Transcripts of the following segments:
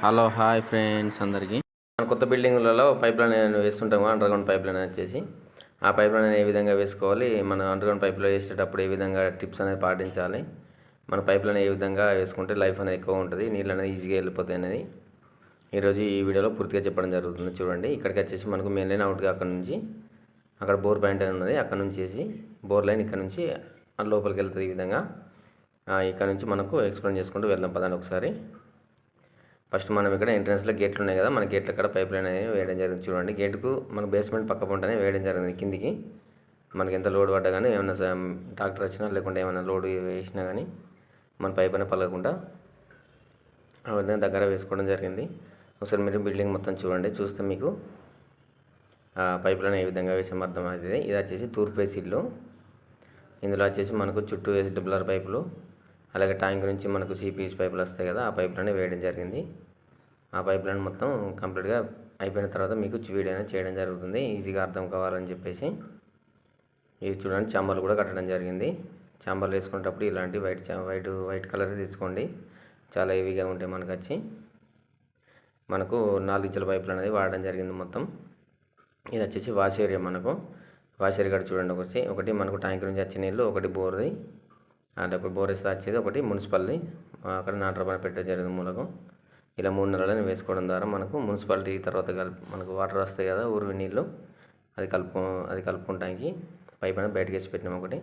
Hello hi friends అందరికీ. మన కొత్త బిల్డింగులలో పైప్ లైన్ వేస్తుంటాము అండర్గ్రౌండ్ పైప్ లైన్ వచ్చేసి. ఆ పైప్ లైన్ ఏ విధంగా వేసుకోవాలి మన అండర్గ్రౌండ్ పైప్లో వేసేటప్పుడు ఏ విధంగా టిప్స్ అనేది పాటించాలి మన పైప్ లైన్ ఏ విధంగా వేసుకుంటే లైఫ్ అనేది ఎక్కువ ఉంటుంది నీళ్ళు అనేది ఈజీగా వెళ్ళిపోతాయి అనేది. ఈరోజు ఈ వీడియోలో పూర్తిగా చెప్పడం జరుగుతుంది చూడండి. ఇక్కడికి వచ్చేసి మనకు మెయిన్ లైన్ అవుట్గా అక్కడ నుంచి అక్కడ బోర్ పాయింట్ అని ఉన్నది. అక్కడ నుంచి వేసి బోర్ లైన్ ఇక్కడ నుంచి లోపలికి వెళ్తుంది ఈ విధంగా. ఇక్కడ నుంచి మనకు ఎక్స్ప్లెయిన్ చేసుకుంటూ వెళ్దాం పదండి ఒకసారి. ఫస్ట్ మనం ఇక్కడ ఎంట్రన్స్లో గేట్లు ఉన్నాయి కదా మన గేట్ల అక్కడ పైప్ లైన్ అనేది వేయడం జరిగింది. చూడండి గేటుకు మన బేస్మెంట్ పక్క పంటనే వేయడం జరిగింది కిందికి. మనకి ఎంత లోడ్ పడ్డా కానీ ఏమైనా ట్రాక్టర్ వచ్చినా లేకుంటే ఏమైనా లోడ్ వేసినా కానీ మన పైప్ అనేది పలగకుండా ఆ విధంగా దగ్గర వేసుకోవడం జరిగింది. ఒకసారి మీరు బిల్డింగ్ మొత్తం చూడండి చూస్తే మీకు ఆ పైప్ లైన్ ఏ విధంగా వేసాం అర్థమవుతుంది. ఇది వచ్చేసి తూర్పు వేసి ఇల్లు. ఇందులో వచ్చేసి మనకు చుట్టూ వేసి డబ్లర్ పైపులు. అలాగే ట్యాంక్ నుంచి మనకు సిపిఎస్ పైపులు వస్తాయి కదా ఆ పైపులనే వేయడం జరిగింది. ఆ పైపులను మొత్తం కంప్లీట్గా అయిపోయిన తర్వాత మీకు వీడియో అనేది చేయడం జరుగుతుంది. ఈజీగా అర్థం కావాలని చెప్పేసి ఇది చూడండి చాంబర్లు కూడా కట్టడం జరిగింది. చాంబర్లు వేసుకునేటప్పుడు ఇలాంటి వైట్ చా వైట్ వైట్ కలర్ తీసుకోండి. చాలా హెవీగా ఉంటాయి మనకు వచ్చి. మనకు నాలుగు ఇంచుల పైపులు అనేది వాడడం జరిగింది మొత్తం. ఇది వచ్చేసి వాష్ ఏరియా మనకు. వాష్ ఏరియా కూడా చూడండి ఒకటి ఒకటి మనకు ట్యాంక్ నుంచి వచ్చే నీళ్ళు ఒకటి బోర్ది. అంటే ఇప్పుడు బోర్ వచ్చేది ఒకటి మున్సిపల్ది అక్కడ నాటర్ పని పెట్టడం జరిగింది మూలకం. ఇలా మూడు నెలలని వేసుకోవడం ద్వారా మనకు మున్సిపాలిటీ తర్వాత కలిపి మనకు వాటర్ వస్తాయి కదా ఊరు నీళ్ళు అది కలుపు అది కలుపుకుంటానికి పైప్ అనేది బయటకు వేసి పెట్టినాం ఒకటి.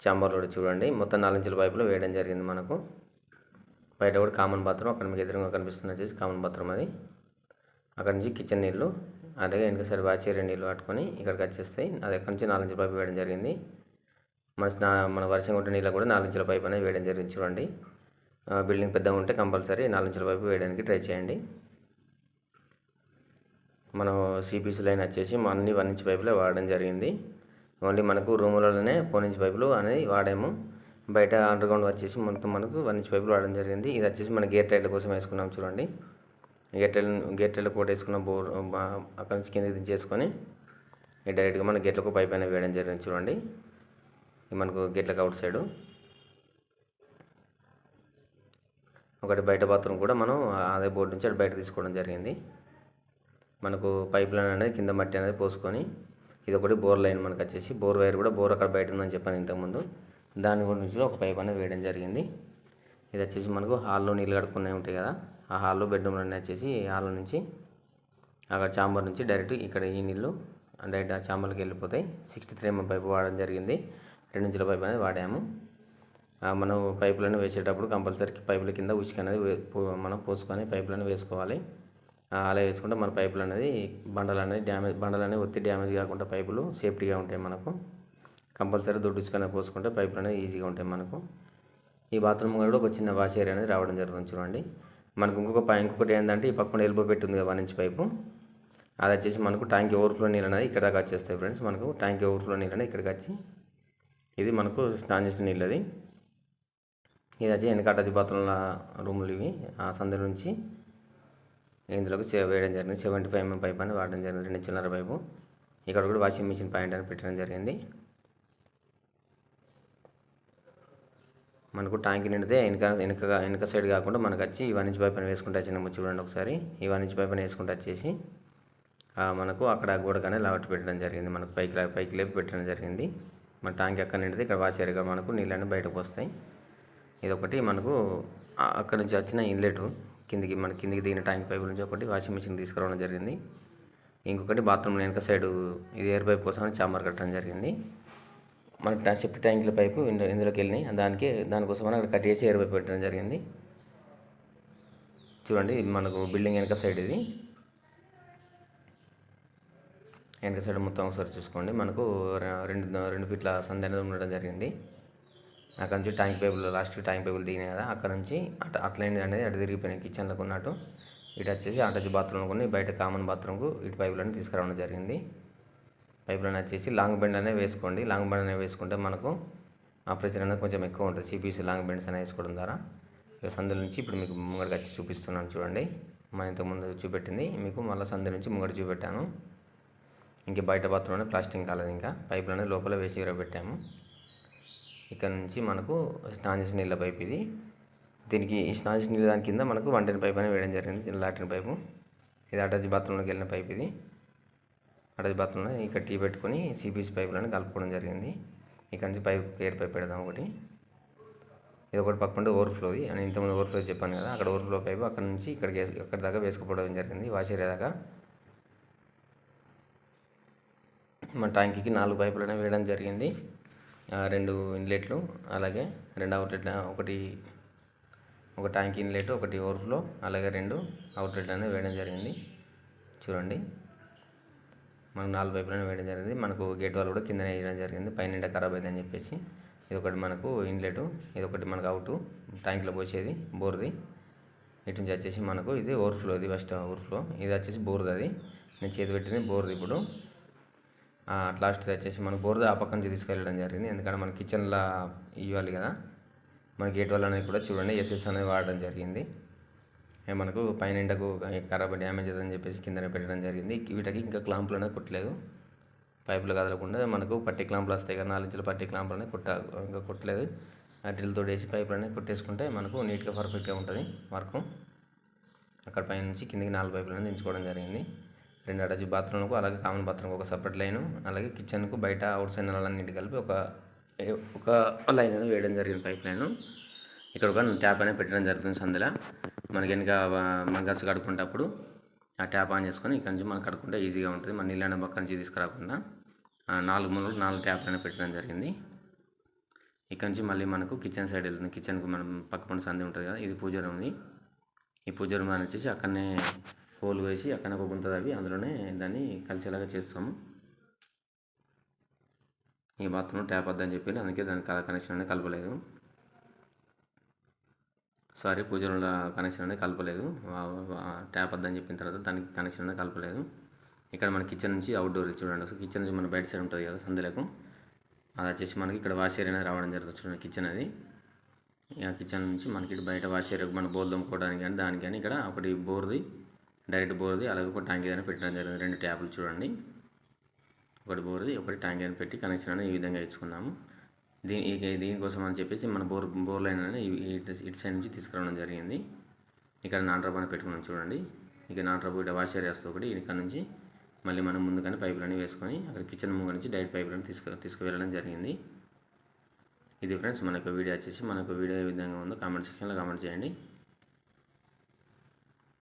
చాంబర్లో చూడండి మొత్తం నాలుగించుల పైపులు వేయడం జరిగింది మనకు. బయట కూడా కామన్ బాత్రూమ్ అక్కడ మీకు ఎదురుగా కనిపిస్తుంది వచ్చేసి కామన్ బాత్రూమ్ అది. అక్కడ నుంచి కిచెన్ నీళ్ళు అలాగే వెనక సైడ్ వాచేరియా నీళ్ళు పట్టుకొని ఇక్కడికి వచ్చేస్తాయి. అది అక్కడ నుంచి నాలుగించుల పైపు వేయడం జరిగింది. మన స్నా- మన వర్షం కొట్టే నీళ్ళు కూడా నాలుగించుల పైపు అనేది వేయడం జరిగింది చూడండి. బిల్డింగ్ పెద్దగా ఉంటే కంపల్సరీ నాలుగించుల పైపు వేయడానికి ట్రై చేయండి. మనం సిపిసి లైన్ వచ్చేసి అన్ని వన్ ఇంచ్ పైపులే వాడడం జరిగింది. ఓన్లీ మనకు రూములలోనే ఫోన్ ఇంచ్ పైపులు అనేది వాడాము. బయట అండర్గ్రౌండ్ వచ్చేసి మొత్తం మనకు వన్ ఇంచ్ పైపులు వాడడం జరిగింది. ఇది వచ్చేసి మన గేట్ టైర్ల కోసం వేసుకున్నాం చూడండి. గేట్ లైన్ గేట్ టైర్లు కోట్ వేసుకున్న బోర్ అక్కడ నుంచి కింద దించేసుకొని డైరెక్ట్గా మన గేట్లకు పైప్ అనేది వేయడం జరిగింది చూడండి. మనకు గేట్లకు అవుట్ సైడు ఒకటి బయట బాత్రూమ్ కూడా మనం అదే బోర్డు నుంచి అటు బయట తీసుకోవడం జరిగింది. మనకు పైప్ లైన్ అనేది కింద మట్టి అనేది పోసుకొని ఇది ఒకటి బోర్ లైన్ మనకు వచ్చేసి. బోర్ వైర్ కూడా బోర్ అక్కడ బయట ఉందని చెప్పాను ఇంతకుముందు. దాని గురించి ఒక పైప్ అనేది వేయడం జరిగింది. ఇది వచ్చేసి మనకు హాల్లో నీళ్ళు కడుక్కునే ఉంటాయి కదా. ఆ హాల్లో బెడ్రూమ్లో వచ్చేసి హాల్ నుంచి అక్కడ చాంబర్ నుంచి డైరెక్ట్ ఇక్కడ ఈ నీళ్ళు డైరెక్ట్ ఆ చాంబర్కి వెళ్ళిపోతాయి. సిక్స్టీ త్రీ ఎంఎం పైపు వాడడం జరిగింది. రెండు ఇంచుల పైప్ అనేది వాడాము మనం పైపులను వేసేటప్పుడు కంపల్సరీ పైపుల కింద ఉచిక అనేది మనం పోసుకొని పైపులను వేసుకోవాలి. అలా వేసుకుంటే మన పైపులు అనేది బండలు అనేది డ్యామేజ్ బండలు అనేవి ఒత్తి డ్యామేజ్ కాకుండా పైపులు సేఫ్టీగా ఉంటాయి మనకు. కంపల్సరీ దొడ్డు ఉసుక అనేది పోసుకుంటే పైపులు అనేది ఈజీగా ఉంటాయి మనకు. ఈ బాత్రూమ్ కూడా ఒక చిన్న వాష్ ఏరియా అనేది రావడం జరుగుతుంది చూడండి. మనకు ఇంకొక పై ఇంకొకటి ఏంటంటే ఈ పక్కన ఎల్బో పెట్టుంది కదా వన్ ఇంచ్ పైపు. అది వచ్చేసి మనకు ట్యాంక్ ఓవర్ఫ్లో నీళ్ళు అనేది ఇక్కడ దాకా వచ్చేస్తాయి ఫ్రెండ్స్. మనకు ట్యాంక్ ఓవర్ఫ్లో నీళ్ళు అనేది ఇక్కడికి వచ్చి ఇది మనకు స్నానం చేసిన నీళ్ళు అది ఇది వచ్చి వెనక బాత్రూమ్ల రూములు ఇవి. ఆ సందు నుంచి ఇందులోకి వేయడం జరిగింది. సెవెంటీ ఫైవ్ ఎంఎం పైప్ అని వాడడం జరిగింది. రెండు చిన్నర పైపు. ఇక్కడ కూడా వాషింగ్ మిషన్ పాయింట్ అని పెట్టడం జరిగింది. మనకు ట్యాంక్ నిండితే వెనక వెనక వెనక సైడ్ కాకుండా మనకు వచ్చి ఈ వన్ ఇంచ్ పైప్ అని వేసుకుంటే వచ్చినాము చూడండి ఒకసారి. ఈ వన్ ఇంచ్ పైప్ అని వేసుకుంటే వచ్చేసి మనకు అక్కడ గోడకనే లావట్టి పెట్టడం జరిగింది. మనకు పైకి పైకి లేపి పెట్టడం జరిగింది. మన ట్యాంక్ ఎక్కడ నిండితే ఇక్కడ వాష్ ఏరియా మనకు నీళ్ళన్నీ బయటకు వస్తాయి. ఇదొకటి మనకు అక్కడ నుంచి వచ్చిన ఇన్లెట్ కిందికి మన కిందికి దిగిన ట్యాంక్ పైపు నుంచి ఒకటి వాషింగ్ మిషన్ తీసుకురావడం జరిగింది. ఇంకొకటి బాత్రూమ్ వెనక సైడ్ ఇది ఎయిర్ పైప్ కోసం చాంబర్ కట్టడం జరిగింది. మన షిఫ్ట్ ట్యాంకుల పైపు ఇందులోకి వెళ్ళినాయి. దానికి దానికోసం మనం అక్కడ కట్ చేసి ఎయిర్ పైప్ పెట్టడం జరిగింది. చూడండి మనకు బిల్డింగ్ వెనక సైడ్ ఇది. వెనక సైడ్ మొత్తం ఒకసారి చూసుకోండి. మనకు రెండు రెండు ఫీట్ల సంధి అనేది ఉండడం జరిగింది. అక్కడ నుంచి ట్యాంక్ పైపులు లాస్ట్ ట్యాంక్ పైపులు దిగినాయి కదా అక్కడ నుంచి అట్ అట్లైంది అనేది అటు తిరిగిపోయినాయి కిచెన్లకు ఉన్నట్టు ఇటు వచ్చేసి అటాచ్ బాత్రూమ్ కొన్ని బయట కామన్ బాత్రూమ్కు ఇటు పైపులను తీసుకురావడం జరిగింది. పైపులను వచ్చేసి లాంగ్ బెండ్ అనే వేసుకోండి. లాంగ్ బెండ్ అనే వేసుకుంటే మనకు ఆపరేషన్ అనేది కొంచెం ఎక్కువ ఉంటుంది. సిపిసి లాంగ్ బెండ్స్ అనేవి వేసుకోవడం ద్వారా. ఇక సందుల నుంచి ఇప్పుడు మీకు ముంగడికి వచ్చి చూపిస్తున్నాను చూడండి. మన ఇంతకుముందు చూపెట్టింది. మీకు మళ్ళీ సందు నుంచి ముంగడి చూపెట్టాను. ఇంక బయట బాత్రూమ్ ప్లాస్టింగ్ కాలేదు ఇంకా. పైప్లోనే లోపల వేసి పెట్టాము ఇక్కడ నుంచి మనకు స్నాన్ చేసిన నీళ్ళ పైప్ ఇది. దీనికి ఈ స్నాన్ చేసిన నీళ్ళ దాని కింద మనకు వంటిన పైప్ అనేది వేయడం జరిగింది. దీని లాట్రిన్ పైపు. ఇది అటాచ్ బాత్రూంలోకి వెళ్ళిన పైప్ ఇది. అటాచ్ బాత్రూంలో ఇక్కడ టీ పెట్టుకొని సిపిసి పైపులను కలుపుకోవడం జరిగింది. ఇక్కడ నుంచి పైప్ ఎయిర్ పైప్ పెడదాం ఒకటి. ఇది ఒకటి పక్కన ఓవర్ఫ్లోది అని ఇంతకుముందు ఓవర్ఫ్లో చెప్పాను కదా అక్కడ ఓవర్ఫ్లో పైపు అక్కడ నుంచి ఇక్కడికి వేసు అక్కడ దాకా వేసుకుపోవడం జరిగింది. వాష్ ఏరియా దాకా మన ట్యాంకీకి నాలుగు పైపులను వేయడం జరిగింది. రెండు ఇన్లెట్లు అలాగే రెండు అవుట్లెట్ ఒకటి ఒక ట్యాంక్ ఇన్లెట్ ఒకటి ఓవర్ఫ్లో అలాగే రెండు అవుట్లెట్ అనేది వేయడం జరిగింది. చూడండి మనకు నాలుగు పైపులను వేయడం జరిగింది. మనకు గేట్ వాల్ కూడా కిందనే వేయడం జరిగింది. పైన నిండా ఖరాబ్ అయిందని చెప్పేసి ఇది ఒకటి మనకు ఇన్లెట్ ఇది ఒకటి మనకు అవుట్ ట్యాంక్లో పోసేది బోర్ది. ఇటు నుంచి వచ్చేసి మనకు ఇది ఓవర్ఫ్లో ఇది ఫస్ట్ ఓవర్ఫ్లో ఇది వచ్చేసి బోర్ది అది. నేను చేతి పెట్టింది బోర్ది ఇప్పుడు. లాస్ట్ వచ్చేసి మన బోర్ద ఆ పక్క నుంచి తీసుకెళ్ళడం జరిగింది. ఎందుకంటే మన కిచెన్లో ఇవ్వాలి కదా. మన గేట్ వల్ల అనేది కూడా చూడండి ఎస్ఎస్ అనేది వాడడం జరిగింది. మనకు పైన ఎండకు ఖరాబ్ డ్యామేజ్ అని చెప్పేసి కిందనే పెట్టడం జరిగింది. వీటికి ఇంకా క్లాంపులు అనేది కుట్టలేదు. పైపులు కదలకుండా మనకు పట్టి క్లాంపులు వస్తాయి కదా నాలుగు పట్టి క్లాంపులు అనేది కుట్ట ఇంకా కుట్టలేదు. అడ్డిలతో వేసి పైపులు అనేది కుట్టేసుకుంటే మనకు నీట్గా పర్ఫెక్ట్గా ఉంటుంది వర్క్. అక్కడ పైన నుంచి కిందకి నాలుగు పైపులు అనేది ఎంచుకోవడం జరిగింది. రెండు అటాచ్ బాత్రూమ్లకు అలాగే కామన్ బాత్రూమ్కి ఒక సపరేట్ లైను అలాగే కిచెన్కు బయట అవుట్ సైడ్ నల్లన్నింటి కలిపి ఒక ఒక లైన్ అనేది వేయడం జరిగింది పైప్ లైను. ఇక్కడ ఒక ట్యాప్ అనేది పెట్టడం జరుగుతుంది సందులో. మనకి వెనుక మన గచ్చ కడుకుంటప్పుడు ఆ ట్యాప్ ఆన్ చేసుకొని ఇక్కడ నుంచి మనం కడుక్కుంటే ఈజీగా ఉంటుంది. మన నీళ్ళని పక్క నుంచి తీసుకురాకుండా నాలుగు మూలలు నాలుగు ట్యాప్లు అనేది పెట్టడం జరిగింది. ఇక్కడ నుంచి మళ్ళీ మనకు కిచెన్ సైడ్ వెళ్తుంది. కిచెన్కు మనం పక్క పండు సంది ఉంటుంది కదా ఇది పూజ రూమ్ ఉంది ఈ పూజ రూమ్ అని వచ్చేసి అక్కడనే హోల్ వేసి అక్కడ ఒక గుంత తవ్వి అందులోనే దాన్ని కలిసేలాగా చేస్తాము. ఈ బాత్రూమ్ ట్యాప్ వద్దని చెప్పి అందుకే దాని కనెక్షన్ అనేది కలపలేదు. సారీ పూజల కనెక్షన్ అనేది కలపలేదు. ట్యాప్ వద్దని చెప్పిన తర్వాత దానికి కనెక్షన్ అనేది కలపలేదు. ఇక్కడ మన కిచెన్ నుంచి అవుట్డోర్ చూడండి. అసలు కిచెన్ నుంచి మన బయట సైడ్ ఉంటుంది కదా సందులకు. అది వచ్చేసి మనకి ఇక్కడ వాష్ ఏరియా అనేది రావడం జరుగుతుంది చూడండి కిచెన్ అది. ఇక కిచెన్ నుంచి మనకి బయట వాష్ ఏరియా మన బోల్ దమ్ముకోవడానికి కానీ దానికి కానీ ఇక్కడ ఒకటి బోర్ది డైరెక్ట్ బోర్ది అలాగే ఒక ట్యాంక్ ఏదైనా పెట్టడం జరిగింది. రెండు ట్యాపులు చూడండి. ఒకటి బోర్ది ఒకటి ట్యాంక్ అని పెట్టి కనెక్షన్ అనేది ఈ విధంగా ఇచ్చుకున్నాము. దీని దీనికోసం అని చెప్పేసి మన బోర్ బోర్ లైన్ అనేది ఇటు సైడ్ నుంచి తీసుకురావడం జరిగింది. ఇక్కడ నాన్ రబ్ అని పెట్టుకున్నాం చూడండి. ఇక నాన్ రబ్ ఇక్కడ వాష్ ఏరియాస్ ఒకటి ఇక్కడ నుంచి మళ్ళీ మనం ముందుగానే పైపులన్నీ వేసుకొని అక్కడ కిచెన్ ముందు నుంచి డైరెక్ట్ పైపులను తీసుకు తీసుకువెళ్ళడం జరిగింది. ఇది ఫ్రెండ్స్ మనకు వీడియో వచ్చేసి మనకు వీడియో ఏ విధంగా ఉందో కామెంట్ సెక్షన్లో కామెంట్ చేయండి.